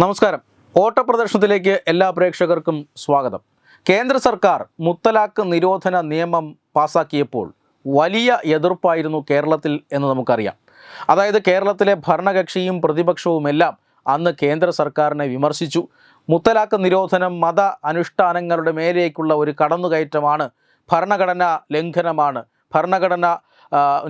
നമസ്കാരം. ഓട്ടപ്രദർശനത്തിലേക്ക് എല്ലാ പ്രേക്ഷകർക്കും സ്വാഗതം. കേന്ദ്ര സർക്കാർ മുത്തലാഖ് നിരോധന നിയമം പാസാക്കിയപ്പോൾ വലിയ എതിർപ്പായിരുന്നു കേരളത്തിൽ എന്ന് നമുക്കറിയാം. അതായത് കേരളത്തിലെ ഭരണകക്ഷിയും പ്രതിപക്ഷവുമെല്ലാം അന്ന് കേന്ദ്ര സർക്കാരിനെ വിമർശിച്ചു. മുത്തലാഖ് നിരോധനം മത അനുഷ്ഠാനങ്ങളുടെ മേലേക്കുള്ള ഒരു കടന്നുകയറ്റമാണ് ഭരണഘടനാ ലംഘനമാണ്. ഭരണഘടന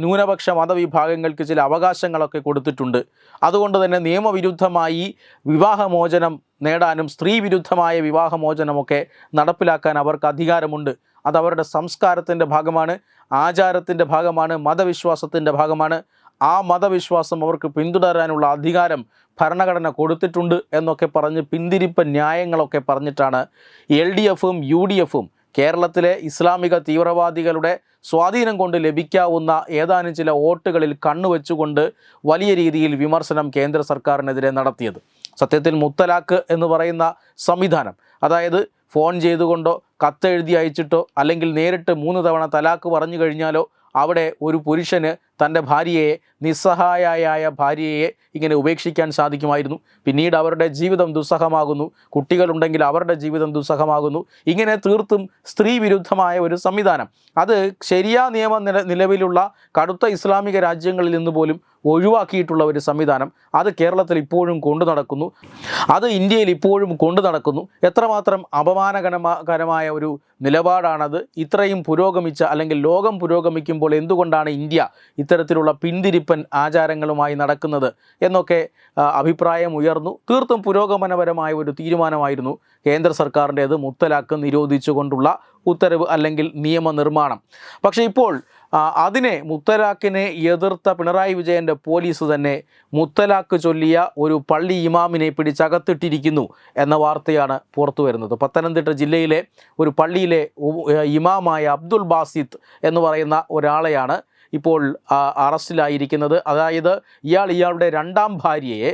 ന്യൂനപക്ഷ മതവിഭാഗങ്ങൾക്ക് ചില അവകാശങ്ങളൊക്കെ കൊടുത്തിട്ടുണ്ട്. അതുകൊണ്ട് തന്നെ നിയമവിരുദ്ധമായി വിവാഹമോചനം നേടാനും സ്ത്രീ വിരുദ്ധമായ വിവാഹമോചനമൊക്കെ നടപ്പിലാക്കാൻ അവർക്ക് അധികാരമുണ്ട്. അത് അവരുടെ സംസ്കാരത്തിന്റെ ഭാഗമാണ് ആചാരത്തിന്റെ ഭാഗമാണ് മതവിശ്വാസത്തിന്റെ ഭാഗമാണ്. ആ മതവിശ്വാസം അവർക്ക് പിന്തുടരാനുള്ള അധികാരം ഭരണഘടന കൊടുത്തിട്ടുണ്ട് എന്നൊക്കെ പറഞ്ഞ് പിന്തിരിപ്പ് ന്യായങ്ങളൊക്കെ പറഞ്ഞിട്ടാണ് എൽ ഡി എഫും യു ഡി എഫും കേരളത്തിലെ ഇസ്ലാമിക തീവ്രവാദികളുടെ സ്വാധീനം കൊണ്ട് ലഭിക്കാവുന്ന ഏതാനും ചില വോട്ടുകളിൽ കണ്ണുവെച്ചുകൊണ്ട് വലിയ രീതിയിൽ വിമർശനം കേന്ദ്ര സർക്കാരിനെതിരെ നടത്തിയത്. സത്യത്തിൽ മുത്തലാഖ് എന്ന് പറയുന്ന സംവിധാനം അതായത് ഫോൺ ചെയ്തുകൊണ്ടോ കത്തെഴുതി അയച്ചിട്ടോ അല്ലെങ്കിൽ നേരിട്ട് മൂന്ന് തവണ തലാക്ക് പറഞ്ഞു കഴിഞ്ഞാലോ അവിടെ ഒരു പുരുഷന് തന്റെ ഭാര്യയെ നിസ്സഹായായ ഭാര്യയെ ഇങ്ങനെ ഉപേക്ഷിക്കാൻ സാധിക്കുമായിരുന്നു. പിന്നീട് അവരുടെ ജീവിതം ദുസ്സഹമാകുന്നു. കുട്ടികളുണ്ടെങ്കിൽ അവരുടെ ജീവിതം ദുസ്സഹമാകുന്നു. ഇങ്ങനെ തീർത്തും സ്ത്രീ വിരുദ്ധമായ ഒരു സംവിധാനം. അത് ശരിയാ നിയമ നില നിലവിലുള്ള കടുത്ത ഇസ്ലാമിക രാജ്യങ്ങളിൽ നിന്ന് പോലും ഒഴിവാക്കിയിട്ടുള്ള ഒരു സംവിധാനം. അത് കേരളത്തിൽ ഇപ്പോഴും കൊണ്ടു നടക്കുന്നു. അത് ഇന്ത്യയിൽ ഇപ്പോഴും കൊണ്ടു നടക്കുന്നു. എത്രമാത്രം അപമാനകരമായ ഒരു നിലപാടാണത്. ഇത്രയും പുരോഗമിച്ച അല്ലെങ്കിൽ ലോകം പുരോഗമിക്കുമ്പോൾ എന്തുകൊണ്ടാണ് ഇന്ത്യ ഇത്തരത്തിലുള്ള പിന്തിരിപ്പൻ ആചാരങ്ങളുമായി നടക്കുന്നത് എന്നൊക്കെ ആ, അഭിപ്രായം ഉയർന്നു. തീർത്തും പുരോഗമനപരമായ ഒരു തീരുമാനമായിരുന്നു കേന്ദ്ര സർക്കാരിന്റേത്. മുത്തലാക്ക് നിരോധിച്ചുകൊണ്ടുള്ള ഉത്തരവ് അല്ലെങ്കിൽ നിയമനിർമ്മാണം. പക്ഷേ ഇപ്പോൾ അതിനെ മുത്തലാഖിനെ എതിർത്ത പിണറായി വിജയന്റെ പോലീസ് തന്നെ മുത്തലാഖ് ചൊല്ലിയ ഒരു പള്ളി ഇമാമിനെ പിടിച്ചകത്തിട്ടിരിക്കുന്നു എന്ന വാർത്തയാണ് പുറത്തു വരുന്നത്. പത്തനംതിട്ട ജില്ലയിലെ ഒരു പള്ളിയിലെ ഇമാമായ അബ്ദുൽ ബാസിത്ത് എന്ന് പറയുന്ന ഒരാളെയാണ് ഇപ്പോൾ അറസ്റ്റിലായിരിക്കുന്നത്. അതായത് ഇയാൾ ഇയാളുടെ രണ്ടാം ഭാര്യയെ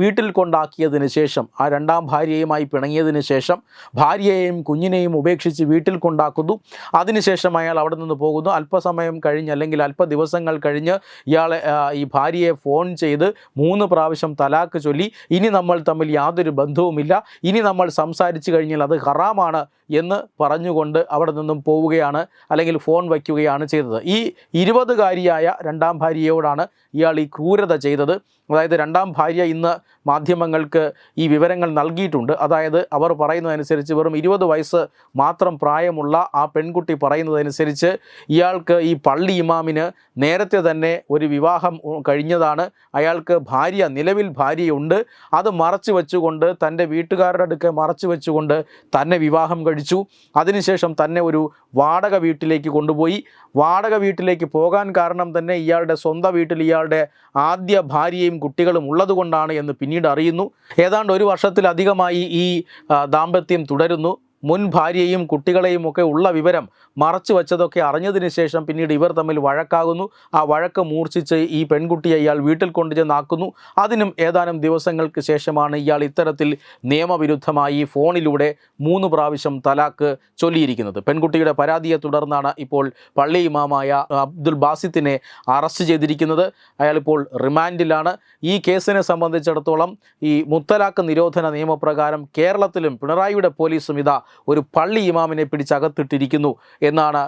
വീട്ടിൽ കൊണ്ടാക്കിയതിന് ശേഷം ആ രണ്ടാം ഭാര്യയുമായി പിണങ്ങിയതിന് ശേഷം ഭാര്യയെയും കുഞ്ഞിനെയും ഉപേക്ഷിച്ച് വീട്ടിൽ കൊണ്ടാക്കുന്നു. അതിനുശേഷം അയാൾ അവിടെ നിന്ന് പോകുന്നു. അല്പസമയം കഴിഞ്ഞ് അല്ലെങ്കിൽ അല്പ ദിവസങ്ങൾ കഴിഞ്ഞ് ഇയാളെ ഈ ഭാര്യയെ ഫോൺ ചെയ്ത് മൂന്ന് പ്രാവശ്യം തലാക്ക് ചൊല്ലി ഇനി നമ്മൾ തമ്മിൽ യാതൊരു ബന്ധവുമില്ല. ഇനി നമ്മൾ സംസാരിച്ചു കഴിഞ്ഞാൽ അത് ഹറാമാണ് എന്ന് പറഞ്ഞുകൊണ്ട് അവിടെ നിന്നും പോവുകയാണ് അല്ലെങ്കിൽ ഫോൺ വയ്ക്കുകയാണ് ചെയ്തത്. ഈ ഇരുപതുകാരിയായ രണ്ടാം ഭാര്യയോടാണ് ഇയാൾ ഈ ക്രൂരത ചെയ്തത്. അതായത് രണ്ടാം ഭാര്യ ഇന്ന് മാധ്യമങ്ങൾക്ക് ഈ വിവരങ്ങൾ നൽകിയിട്ടുണ്ട്. അതായത് അവർ പറയുന്നതനുസരിച്ച് വെറും ഇരുപത് വയസ്സ് മാത്രം പ്രായമുള്ള ആ പെൺകുട്ടി പറയുന്നതനുസരിച്ച് ഇയാൾക്ക് ഈ പള്ളി ഇമാമിന് നേരത്തെ തന്നെ ഒരു വിവാഹം കഴിഞ്ഞതാണ്. അയാൾക്ക് ഭാര്യ നിലവിൽ ഭാര്യയുണ്ട്. അത് മറച്ചു വെച്ചുകൊണ്ട് തന്റെ വീട്ടുകാരുടെ അടുക്കെ മറച്ചു വെച്ചുകൊണ്ട് തന്നെ വിവാഹം കഴിച്ചു. അതിനുശേഷം തന്നെ ഒരു വാടക വീട്ടിലേക്ക് കൊണ്ടുപോയി. വാടക വീട്ടിലേക്ക് പോകാൻ കാരണം തന്നെ ഇയാളുടെ സ്വന്തം വീട്ടിൽ ഇയാളുടെ ആദ്യ ഭാര്യയും കുട്ടികളും ഉള്ളതുകൊണ്ടാണ് എന്ന് പിന്നീട് അറിയുന്നു. ഏതാണ്ട് ഒരു വർഷത്തിലധികമായി ഈ ദാമ്പത്യം തുടരുന്നു. മുൻ ഭാര്യയും കുട്ടികളെയും ഒക്കെ ഉള്ള വിവരം മറച്ചു വച്ചതൊക്കെ അറിഞ്ഞതിന് ശേഷം പിന്നീട് ഇവർ തമ്മിൽ വഴക്കാകുന്നു. ആ വഴക്ക് മൂർച്ഛിച്ച് ഈ പെൺകുട്ടിയെ ഇയാൾ വീട്ടിൽ കൊണ്ടുചെന്നാക്കുന്നു. അതിനും ഏതാനും ദിവസങ്ങൾക്ക് ശേഷമാണ് ഇയാൾ ഇത്തരത്തിൽ നിയമവിരുദ്ധമായി ഫോണിലൂടെ മൂന്ന് പ്രാവശ്യം തലാക്ക് ചൊല്ലിയിരിക്കുന്നത്. പെൺകുട്ടിയുടെ പരാതിയെ തുടർന്നാണ് ഇപ്പോൾ പള്ളി ഇമാമായ അബ്ദുൽ ബാസിത്തിനെ അറസ്റ്റ് ചെയ്തിരിക്കുന്നത്. അയാളിപ്പോൾ റിമാൻഡിലാണ്. ഈ കേസിനെ സംബന്ധിച്ചിടത്തോളം ഈ മുത്തലാക്ക് നിരോധന നിയമപ്രകാരം കേരളത്തിലും പിണറായിയുടെ പോലീസും ഇതാ ഒരു പള്ളി ഇമാമിനെ പിടിച്ചകത്തിട്ടിരിക്കുന്നു എന്നാണ്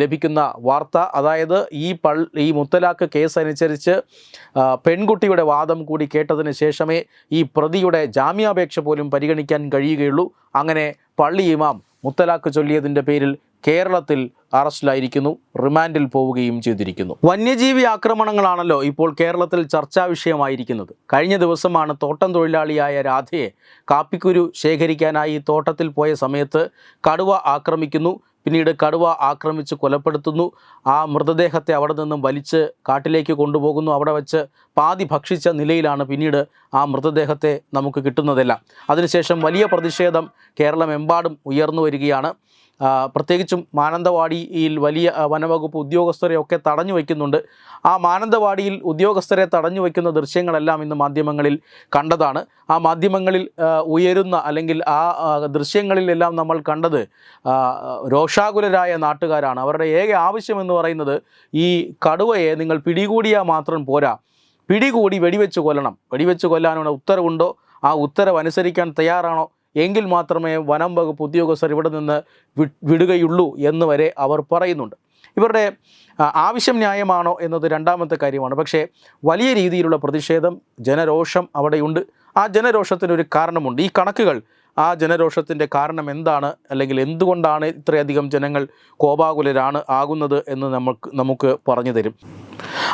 ലഭിക്കുന്ന വാർത്ത. അതായത് ഈ പള്ളി ഈ മുത്തലാഖ് കേസ് അനുസരിച്ച് പെൺകുട്ടിയുടെ വാദം കൂടി കേട്ടതിന് ശേഷമേ ഈ പ്രതിയുടെ ജാമ്യാപേക്ഷ പോലും പരിഗണിക്കാൻ കഴിയുകയുള്ളൂ. അങ്ങനെ പള്ളി ഇമാം മുത്തലാഖ് ചൊല്ലിയതിന്റെ പേരിൽ കേരളത്തിൽ അറസ്റ്റിലായിരിക്കുന്നു റിമാൻഡിൽ പോവുകയും ചെയ്തിരിക്കുന്നു. വന്യജീവി ആക്രമണങ്ങളാണല്ലോ ഇപ്പോൾ കേരളത്തിൽ ചർച്ചാ വിഷയമായിരിക്കുന്നത്. കഴിഞ്ഞ ദിവസമാണ് തോട്ടം തൊഴിലാളിയായ രാധയെ കാപ്പിക്കുരു ശേഖരിക്കാനായി തോട്ടത്തിൽ പോയ സമയത്ത് കടുവ ആക്രമിക്കുന്നു പിന്നീട് കടുവ ആക്രമിച്ച് കൊലപ്പെടുത്തുന്നു ആ മൃതദേഹത്തെ അവിടെ നിന്നും വലിച്ച് കാട്ടിലേക്ക് കൊണ്ടുപോകുന്നു അവിടെ വെച്ച് പാതി ഭക്ഷിച്ച നിലയിലാണ് പിന്നീട് ആ മൃതദേഹത്തെ നമുക്ക് കിട്ടുന്നതെല്ലാം. അതിനുശേഷം വലിയ പ്രതിഷേധം കേരളമെമ്പാടും ഉയർന്നു വരികയാണ്. പ്രത്യേകിച്ചും മാനന്തവാടിയിൽ വലിയ വനവകുപ്പ് ഉദ്യോഗസ്ഥരെ ഒക്കെ തടഞ്ഞു വയ്ക്കുന്നുണ്ട്. ആ മാനന്തവാടിയിൽ ഉദ്യോഗസ്ഥരെ തടഞ്ഞു വയ്ക്കുന്ന ദൃശ്യങ്ങളെല്ലാം ഇന്ന് മാധ്യമങ്ങളിൽ കണ്ടതാണ്. ആ മാധ്യമങ്ങളിൽ ഉയരുന്ന അല്ലെങ്കിൽ ആ ദൃശ്യങ്ങളിലെല്ലാം നമ്മൾ കണ്ടത് രോഷാകുലരായ നാട്ടുകാരാണ്. അവരുടെ ഏക ആവശ്യം എന്ന് പറയുന്നത് ഈ കടുവയെ നിങ്ങൾ പിടികൂടിയാൽ മാത്രം പോരാ. പിടികൂടി വെടിവെച്ച് കൊല്ലണം. വെടിവെച്ച് കൊല്ലാനുള്ള ഉത്തരവുണ്ടോ? ആ ഉത്തരവ് അനുസരിക്കാൻ തയ്യാറാണോ? എങ്കിൽ മാത്രമേ വനം വകുപ്പ് ഉദ്യോഗസ്ഥർ ഇവിടെ നിന്ന് വിടുകയുള്ളൂ എന്ന് വരെ അവർ പറയുന്നുണ്ട്. ഇവരുടെ ആവശ്യം ന്യായമാണോ എന്നത് രണ്ടാമത്തെ കാര്യമാണ്. പക്ഷേ വലിയ രീതിയിലുള്ള പ്രതിഷേധം ജനരോഷം അവിടെയുണ്ട്. ആ ജനരോഷത്തിനൊരു കാരണമുണ്ട്. ഈ കണക്കുകൾ ആ ജനരോഷത്തിന്റെ കാരണം എന്താണ്? അല്ലെങ്കിൽ എന്തുകൊണ്ടാണ് ഇത്രയധികം ജനങ്ങൾ കോപാകുലരാണ് ആകുന്നത് എന്ന് നമുക്ക് നമുക്ക് പറഞ്ഞു തരും.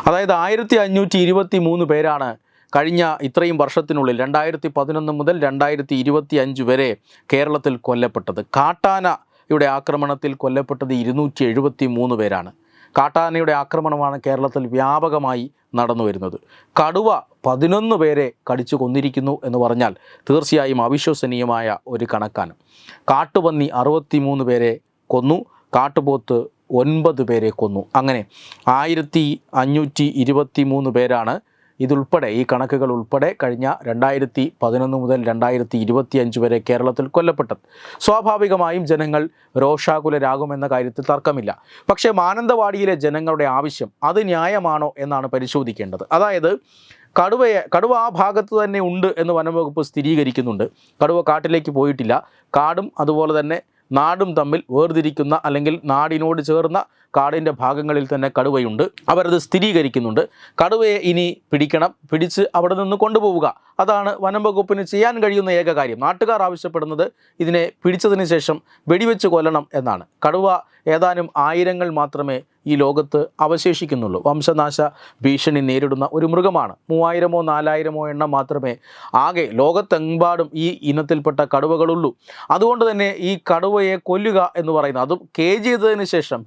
അതായത് ആയിരത്തി അഞ്ഞൂറ്റി ഇരുപത്തി മൂന്ന് പേരാണ് കഴിഞ്ഞ ഇത്രയും വർഷത്തിനുള്ളിൽ രണ്ടായിരത്തി പതിനൊന്ന് മുതൽ രണ്ടായിരത്തി ഇരുപത്തി അഞ്ച് വരെ കേരളത്തിൽ കൊല്ലപ്പെട്ടത്. കാട്ടാനയുടെ ആക്രമണത്തിൽ കൊല്ലപ്പെട്ടത് ഇരുന്നൂറ്റി എഴുപത്തി മൂന്ന് പേരാണ്. കാട്ടാനയുടെ ആക്രമണമാണ് കേരളത്തിൽ വ്യാപകമായി നടന്നു വരുന്നത്. കടുവ പതിനൊന്ന് പേരെ കടിച്ചു കൊന്നിരിക്കുന്നു എന്ന് പറഞ്ഞാൽ തീർച്ചയായും അവിശ്വസനീയമായ ഒരു കണക്കാണ്. കാട്ടുപന്നി അറുപത്തി മൂന്ന് പേരെ കൊന്നു കാട്ടുപോത്ത് ഒൻപത് പേരെ കൊന്നു. അങ്ങനെ ആയിരത്തി അഞ്ഞൂറ്റി ഇരുപത്തി മൂന്ന് പേരാണ് ഇതുൾപ്പെടെ ഈ കണക്കുകൾ ഉൾപ്പെടെ കഴിഞ്ഞ രണ്ടായിരത്തി പതിനൊന്ന് മുതൽ രണ്ടായിരത്തി ഇരുപത്തി അഞ്ച് വരെ കേരളത്തിൽ കൊല്ലപ്പെട്ടത്. സ്വാഭാവികമായും ജനങ്ങൾ രോഷാകുലരാകുമെന്ന കാര്യത്തിൽ തർക്കമില്ല. പക്ഷേ മാനന്തവാടിയിലെ ജനങ്ങളുടെ ആവശ്യം അത് ന്യായമാണോ എന്നാണ് പരിശോധിക്കേണ്ടത്. അതായത് കടുവയെ കടുവ ആ ഭാഗത്ത് തന്നെ ഉണ്ട് എന്ന് വനംവകുപ്പ് സ്ഥിരീകരിക്കുന്നുണ്ട്. കടുവ കാട്ടിലേക്ക് പോയിട്ടില്ല. കാടും അതുപോലെ തന്നെ നാടും തമ്മിൽ വേർതിരിക്കുന്ന അല്ലെങ്കിൽ നാടിനോട് ചേർന്ന കാടിന്റെ ഭാഗങ്ങളിൽ തന്നെ കടുവയുണ്ട്. അവരത് സ്ഥിരീകരിക്കുന്നുണ്ട്. കടുവയെ ഇനി പിടിക്കണം. പിടിച്ച് അവിടെ നിന്ന് കൊണ്ടുപോവുക. അതാണ് വനം വകുപ്പിന് ചെയ്യാൻ കഴിയുന്ന ഏക കാര്യം. നാട്ടുകാർ ആവശ്യപ്പെടുന്നത് ഇതിനെ പിടിച്ചതിന് ശേഷം വെടിവെച്ച് കൊല്ലണം എന്നാണ്. കടുവ ഏതാനും ആയിരങ്ങൾ മാത്രമേ ഈ ലോകത്ത് അവശേഷിക്കുന്നുള്ളൂ. വംശനാശ ഭീഷണി നേരിടുന്ന ഒരു മൃഗമാണ്. മൂവായിരമോ നാലായിരമോ എണ്ണം മാത്രമേ ആകെ ലോകത്തെമ്പാടും ഈ ഇനത്തിൽപ്പെട്ട കടുവകളുള്ളൂ. അതുകൊണ്ട് തന്നെ ഈ കടുവയെ കൊല്ലുക എന്ന് പറയുന്നത് അതും കേജ് ചെയ്തതിന് ശേഷം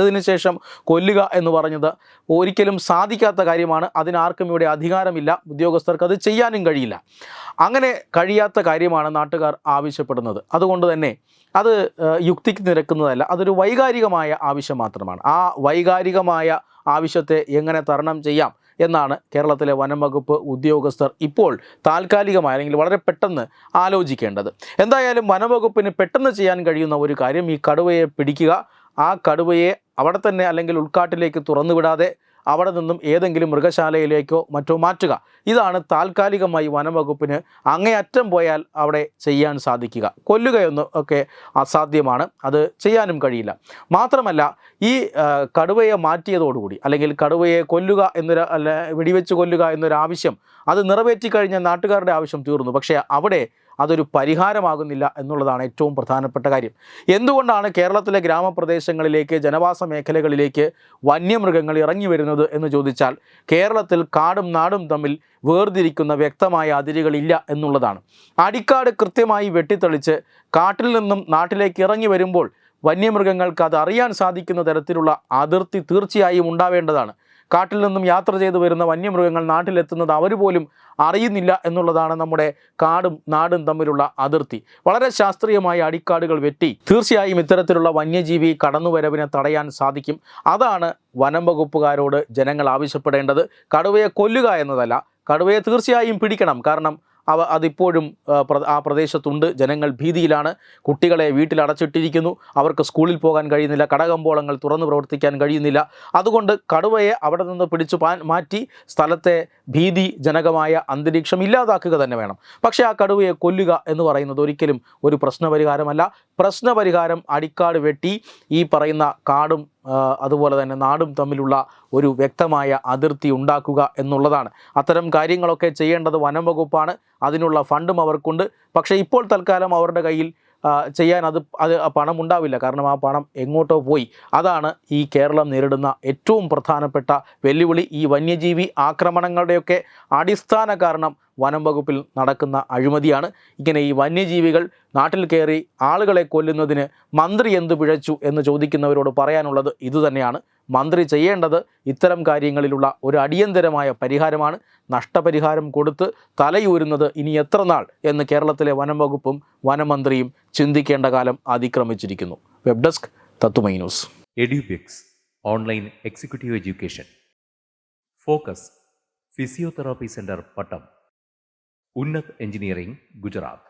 പിടിച്ചതിന് ശേഷം കൊല്ലുക എന്ന് പറഞ്ഞത് ഒരിക്കലും സാധിക്കാത്ത കാര്യമാണ്. അതിനാർക്കും ഇവിടെ അധികാരമില്ല. ഉദ്യോഗസ്ഥർക്ക് അത് ചെയ്യാനും കഴിയില്ല. അങ്ങനെ കഴിയാത്ത കാര്യമാണ് നാട്ടുകാർ ആവശ്യപ്പെടുന്നത്. അതുകൊണ്ട് തന്നെ അത് യുക്തിക്ക് നിരക്കുന്നതല്ല. അതൊരു വൈകാരികമായ ആവശ്യം മാത്രമാണ്. ആ വൈകാരികമായ ആവശ്യത്തെ എങ്ങനെ തരണം ചെയ്യാം എന്നാണ് കേരളത്തിലെ വനം വകുപ്പ് ഉദ്യോഗസ്ഥർ ഇപ്പോൾ താൽക്കാലികമായി അല്ലെങ്കിൽ വളരെ പെട്ടെന്ന് ആലോചിക്കേണ്ടത്. എന്തായാലും വനം വനംവകുപ്പിന് പെട്ടെന്ന് ചെയ്യാൻ കഴിയുന്ന ഒരു കാര്യം ഈ കടുവയെ പിടിക്കുക. ആ കടുവയെ അവിടെ തന്നെ അല്ലെങ്കിൽ ഉൾക്കാട്ടിലേക്ക് തുറന്നുവിടാതെ അവിടെ നിന്നും ഏതെങ്കിലും മൃഗശാലയിലേക്കോ മറ്റോ മാറ്റുക. ഇതാണ് താൽക്കാലികമായി വനംവകുപ്പിന് അങ്ങേയറ്റം പോയാൽ അവിടെ ചെയ്യാൻ സാധിക്കുക. കൊല്ലുകയൊന്നും ഒക്കെ അസാധ്യമാണ്. അത് ചെയ്യാനും കഴിയില്ല. മാത്രമല്ല ഈ കടുവയെ മാറ്റിയതോടുകൂടി അല്ലെങ്കിൽ കടുവയെ കൊല്ലുക എന്നൊരു അല്ല വെടിവെച്ച് കൊല്ലുക എന്നൊരു ആവശ്യം അത് നിറവേറ്റിക്കഴിഞ്ഞാൽ കഴിഞ്ഞ നാട്ടുകാരുടെ ആവശ്യം തീർന്നു. പക്ഷേ അവിടെ അതൊരു പരിഹാരമാകുന്നില്ല എന്നുള്ളതാണ് ഏറ്റവും പ്രധാനപ്പെട്ട കാര്യം. എന്തുകൊണ്ടാണ് കേരളത്തിലെ ഗ്രാമപ്രദേശങ്ങളിലേക്ക് ജനവാസ മേഖലകളിലേക്ക് വന്യമൃഗങ്ങൾ ഇറങ്ങി വരുന്നത് എന്ന് ചോദിച്ചാൽ കേരളത്തിൽ കാടും നാടും തമ്മിൽ വേർതിരിക്കുന്ന വ്യക്തമായ അതിരുകളില്ല എന്നുള്ളതാണ്. അടിക്കാട് കൃത്യമായി വെട്ടിത്തെളിച്ച് കാട്ടിൽ നിന്നും നാട്ടിലേക്ക് ഇറങ്ങി വരുമ്പോൾ വന്യമൃഗങ്ങൾക്ക് അത് അറിയാൻ സാധിക്കുന്ന തരത്തിലുള്ള അതിർത്തി തീർച്ചയായും ഉണ്ടാവേണ്ടതാണ്. കാട്ടിൽ നിന്നും യാത്ര ചെയ്തു വരുന്ന വന്യമൃഗങ്ങൾ നാട്ടിലെത്തുന്നത് അവർ പോലും അറിയുന്നില്ല എന്നുള്ളതാണ് നമ്മുടെ കാടും നാടും തമ്മിലുള്ള അതിർത്തി. വളരെ ശാസ്ത്രീയമായ അടിക്കാടുകൾ വെട്ടി തീർച്ചയായും ഇത്തരത്തിലുള്ള വന്യജീവി കടന്നുവരവിനെ തടയാൻ സാധിക്കും. അതാണ് വനം വകുപ്പുകാരോട് ജനങ്ങൾ ആവശ്യപ്പെടേണ്ടത്. കടുവയെ കൊല്ലുക എന്നതല്ല കടുവയെ തീർച്ചയായും പിടിക്കണം. കാരണം അവ അതിപ്പോഴും ആ, പ്രദേശത്തുണ്ട്. ജനങ്ങൾ ഭീതിയിലാണ്. കുട്ടികളെ വീട്ടിൽ അടച്ചിട്ടിരിക്കുന്നു അവർക്ക് സ്കൂളിൽ പോകാൻ കഴിയുന്നില്ല. കടകമ്പോളങ്ങൾ തുറന്നു പ്രവർത്തിക്കാൻ കഴിയുന്നില്ല. അതുകൊണ്ട് കടുവയെ അവിടെ നിന്ന് പിടിച്ചു മാറ്റി സ്ഥലത്തെ ഭീതിജനകമായ അന്തരീക്ഷം ഇല്ലാതാക്കുക തന്നെ വേണം. പക്ഷേ ആ കടുവയെ കൊല്ലുക എന്ന് പറയുന്നത് ഒരിക്കലും ഒരു പ്രശ്നപരിഹാരമല്ല. പ്രശ്നപരിഹാരം അടിക്കാട് വെട്ടി ഈ പറയുന്ന കാടും അതുപോലെ തന്നെ നാടും തമ്മിലുള്ള ഒരു വ്യക്തമായ അതിർത്തി ഉണ്ടാക്കുക എന്നുള്ളതാണ്. അത്തരം കാര്യങ്ങളൊക്കെ ചെയ്യേണ്ടത് വനം വകുപ്പാണ്. അതിനുള്ള ഫണ്ടും അവർക്കുണ്ട്. പക്ഷേ ഇപ്പോൾ തൽക്കാലം അവരുടെ കയ്യിൽ ചെയ്യാൻ അത് അത് പണം ഉണ്ടാവില്ല. കാരണം ആ പണം എങ്ങോട്ടോ പോയി. അതാണ് ഈ കേരളം നേരിടുന്ന ഏറ്റവും പ്രധാനപ്പെട്ട വെല്ലുവിളി. ഈ വന്യജീവി ആക്രമണങ്ങളുടെയൊക്കെ അടിസ്ഥാന കാരണം വനം വകുപ്പിൽ നടക്കുന്ന അഴിമതിയാണ്. ഇങ്ങനെ ഈ വന്യജീവികൾ നാട്ടിൽ കയറി ആളുകളെ കൊല്ലുന്നതിന് മന്ത്രി എന്തു പിഴച്ചു എന്ന് ചോദിക്കുന്നവരോട് പറയാനുള്ളത് ഇതുതന്നെയാണ്. മന്ത്രി ചെയ്യേണ്ടത് ഇത്തരം കാര്യങ്ങളിലുള്ള ഒരു അടിയന്തരമായ പരിഹാരമാണ്. നഷ്ടപരിഹാരം കൊടുത്ത് തലയൂരുന്നത് ഇനി എത്ര നാൾ എന്ന് കേരളത്തിലെ വനം വകുപ്പും വനമന്ത്രിയും ചിന്തിക്കേണ്ട കാലം അതിക്രമിച്ചിരിക്കുന്നു. വെബ് ഡെസ്ക് തത്തുമൈ news. Edubix online executive education. Focus physiotherapy centre Pattom. Unnat engineering Gujarat.